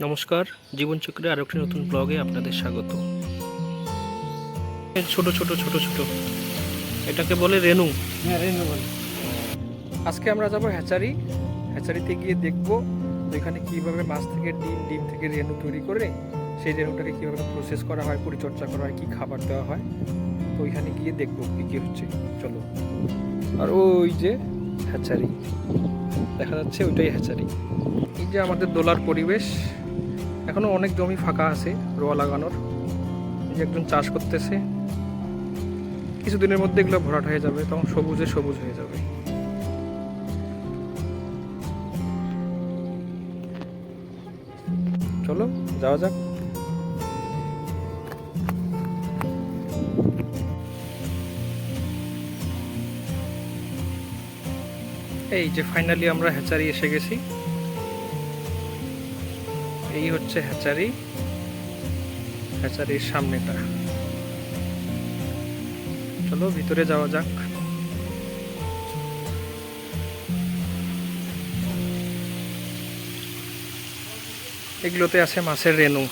নমস্কার জীবনচক্রের আরও একটি নতুন ব্লগে আপনাদের স্বাগত। ছোট ছোট ছোট ছোট। এটাকে বলে রেনু হ্যাঁ আজকে আমরা যাব হ্যাচারি। হ্যাচারিতে গিয়ে দেখব এখানে কীভাবে মাছ থেকে ডিম ডিম থেকে রেনু তৈরি করে সেই রেনুটাকে কীভাবে প্রসেস করা হয়, পরিচর্যা করা হয়, কি খাবার দেওয়া হয়। তো ওইখানে গিয়ে দেখব কি কি হচ্ছে। চলো। আর ওই যে হ্যাচারি। দেখা যাচ্ছে ওইটাই হ্যাচারি। এই যে আমাদের দোলার পরিবেশ। এখনও অনেক জমি ফাঁকা আছে, রোয়া লাগানোর। যে একজন চাষ করতেছে। কিছুদিনের মধ্যে এগুলো ভরাট হয়ে যাবে, তখন সবুজে সবুজ হয়ে যাবে। চলো, যাওয়া যাক। এই যে ফাইনালি আমরা হ্যাচারি এসে গেছি। এই হচ্ছে হ্যাচারি। হ্যাচারির সামনেটা। চলো ভিতরে যাওয়া যাক। এগুলোতে আছে মাছের রেনু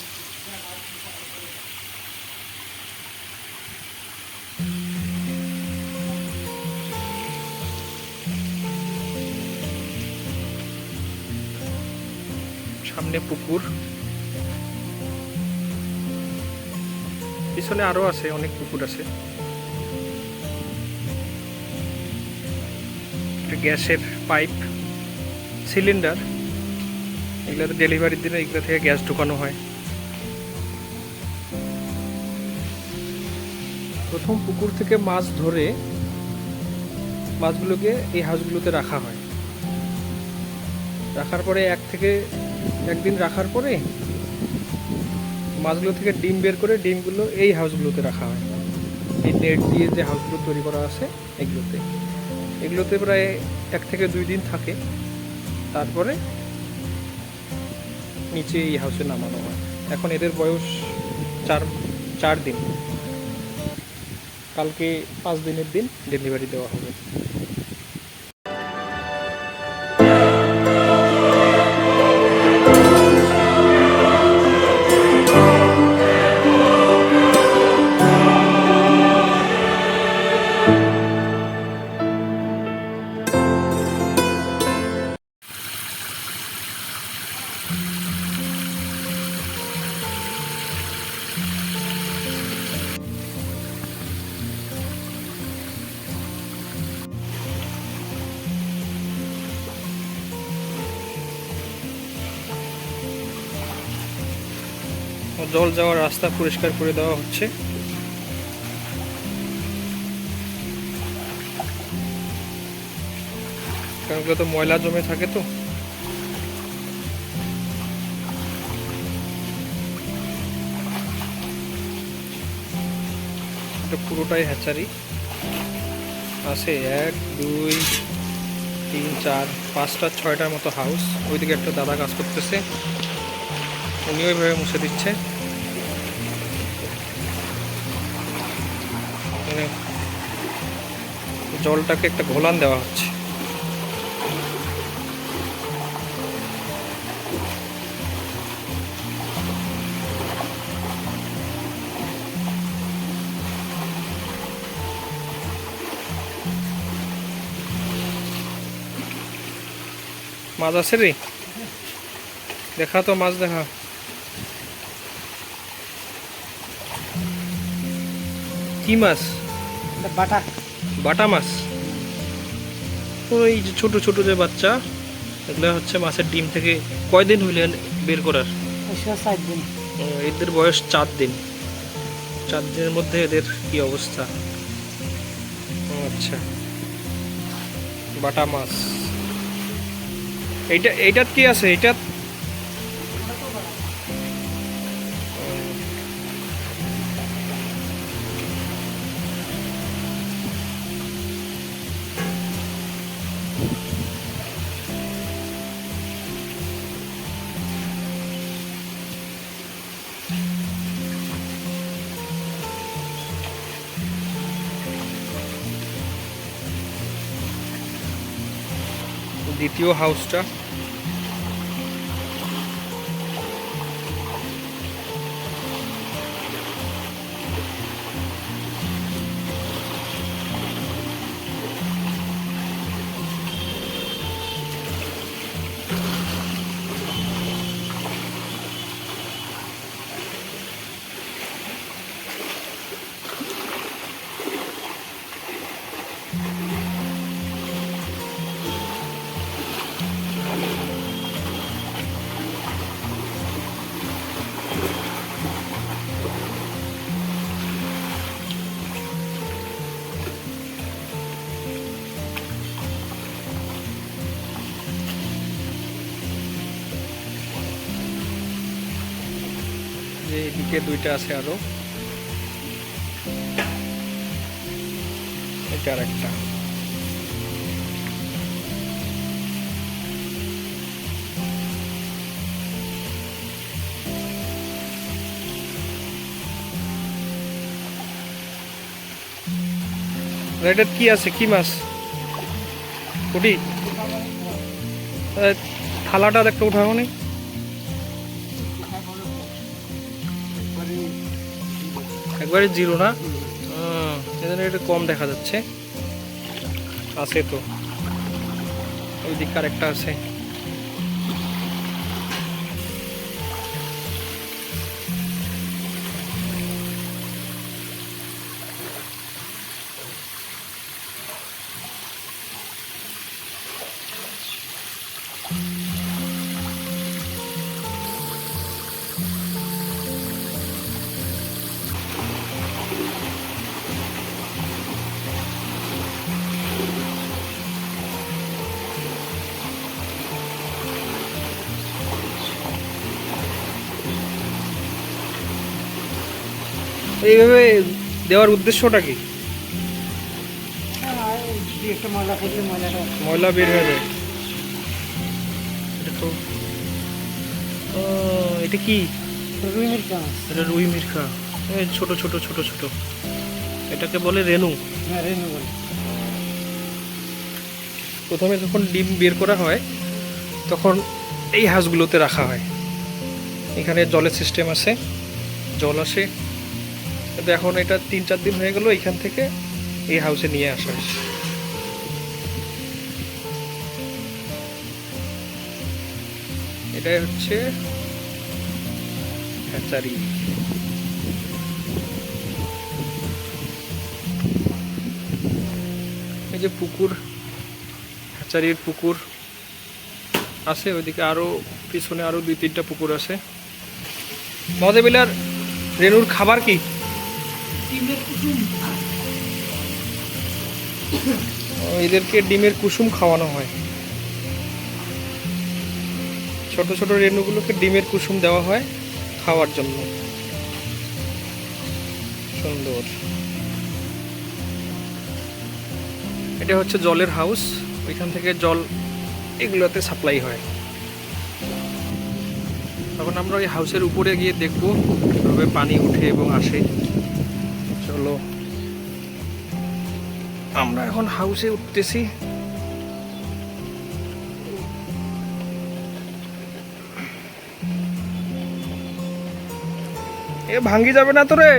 সামনে পুকুর। পিছনে আরও আছে, অনেক পুকুর আছে। গ্যাসের পাইপ, সিলিন্ডার। এগুলোতে ডেলিভারির দিনে এগুলো থেকে গ্যাস ঢুকানো হয়। প্রথম পুকুর থেকে মাছ ধরে মাছগুলোকে এই হাঁসগুলোতে রাখা হয়। রাখার পরে এক থেকে একদিন রাখার পরে মাছগুলো থেকে ডিম বের করে ডিমগুলো এই হাউসগুলোতে রাখা হয়। এই নেট দিয়ে যে হাউসগুলো তৈরি করা আছে এগুলোতে। এগুলোতে প্রায় এক থেকে দুই দিন থাকে। তারপরে নিচে এই হাউসে নামানো হয়। এখন এদের বয়স চার চার দিন। কালকে পাঁচ দিনের দিন ডেলিভারি দেওয়া হবে। জল যাওয়ার রাস্তা পরিষ্কার করে দেওয়া হচ্ছে। কারণ তো ময়লা জমে থাকে তো। পুরোটাই হ্যাচারি। আছে এক, দুই, তিন, চার, পাঁচটা, ছয়টার মতো হাউস ওইদিকে একটা দাদা কাজ করতেছে। উনি ওইভাবে মুছে দিচ্ছে। মানে জলটাকে একটা ঘোলান দেওয়া হচ্ছে। মাছ আছে রে? দেখা তো মাছ দেখা। কি মাছ? এটা বাটা। বাটা মাছ? ওই যে ছোট ছোট যে বাচ্চা এগুলো হচ্ছে মাছের ডিম থেকে কয়দিন হইলেন বের করার? দিন। এদের বয়স চার দিন। চার দিনের মধ্যে এদের কি অবস্থা? আচ্ছা। বাটা মাছ। এইটা এইটাত কি আছে? এইটা দ্বিতীয় হাউসটা এদিকে দুইটা আছে আরও। এটা আর একটা। এটা কি আছে? কি মাছ? কুটি? থালাটা একটা উঠাবো নি। একবারে জিরো না। এজন্য এটা কম দেখা যাচ্ছে। আছে তো। ওই দিক আরেকটা আছে। এইভাবে দেওয়ার উদ্দেশ্যটা কি? দুই ময়লা বের হয়ে যায়। এটা তো ও, এটা কি? রুই মাছ। এটা রুই মির্খা ছোট ছোট ছোট ছোট। এটাকে বলে রেনু। হ্যাঁ রেনু বলে। প্রথমে যখন ডিম বের করা হয় তখন এই হাঁসগুলোতে রাখা হয়। এখানে জলের সিস্টেম আছে। জল আসে কিন্তু এখন এটা তিন চার দিন হয়ে গেল এখান থেকে এই হাউসে নিয়ে আসা হয়েছে। এটাই হচ্ছে হ্যাচারি। এই যে পুকুর, হ্যাচারির পুকুর আছে, ওইদিকে আরও পিছনে আরও দুই তিনটা পুকুর আছে। মদেবিলার রেনুর খাবার কি? এদেরকে ডিমের কুসুম খাওয়ানো হয়। ছোট ছোট রেনুগুলোকে ডিমের কুসুম দেওয়া হয় খাওয়ার জন্য। সুন্দর। এটা হচ্ছে জলের হাউস। ওইখান থেকে জল এগুলোতে সাপ্লাই হয়। তখন আমরা ওই হাউসের উপরে গিয়ে দেখব কীভাবে পানি উঠে এবং আসে। চলো। আমরা এখন হাউসে উঠতেছি। এ ভাঙ্গি যাবে না তো রে।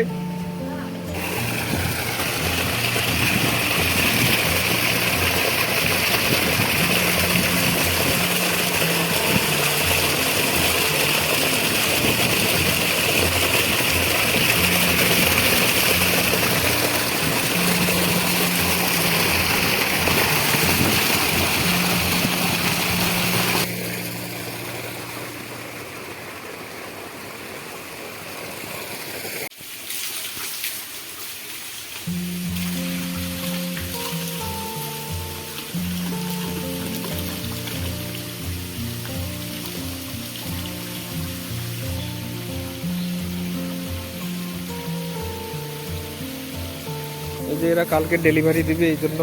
এই যে এরা কালকে ডেলিভারি দিবে, এই জন্য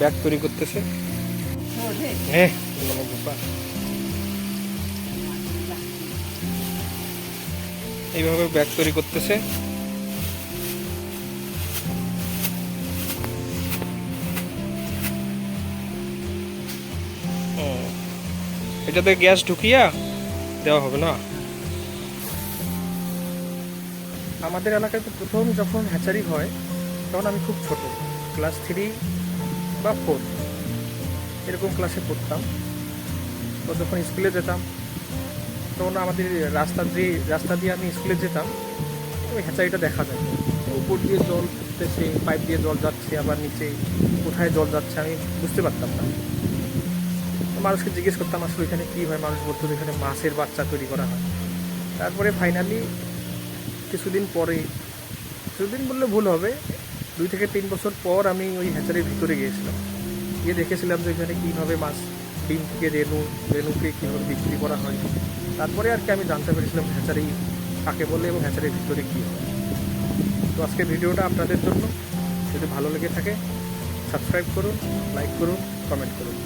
ব্যাগ তৈরি করতেছে। হ্যাঁ এইভাবে ব্যাগ তৈরি করতেছে। এটাতে গ্যাস ঢুকিয়া দেওয়া হবে না। আমাদের এলাকায় তো প্রথম যখন হ্যাচারি হয় তখন আমি খুব ছোট ক্লাস থ্রি বা ফোর এরকম ক্লাসে পড়তাম। তো যখন স্কুলে যেতাম, তখন আমাদের রাস্তা দিয়ে রাস্তা দিয়ে আমি স্কুলে যেতাম, ওই হ্যাচারিটা দেখা যায়। উপর দিয়ে জল উঠতেছে পাইপ দিয়ে জল যাচ্ছে, আবার নিচে কোথায় জল যাচ্ছে আমি বুঝতে পারতাম না। মানুষকে জিজ্ঞেস করতাম, আসলে এখানে কী হয়? মানুষ বলতো এখানে মাছের বাচ্চা তৈরি করা হয়। তারপরে ফাইনালি কিছুদিন পরে, কিছুদিন বললে ভুল হবে দুই থেকে তিন বছর পর আমি ওই হ্যাচারির ভিতরে গিয়েছিলাম। গিয়ে দেখেছিলাম যে এখানে কীভাবে মাছ ডিম থেকে রেনু রেনুকে কীভাবে বিক্রি করা হয়। তারপরে আর কি আমি জানতে পেরেছিলাম হ্যাচারি কাকে বলে এবং হ্যাচারির ভিতরে কী হয়। তো আজকে ভিডিওটা আপনাদের জন্য। যদি ভালো লেগে থাকে সাবস্ক্রাইব করুন লাইক করুন কমেন্ট করুন।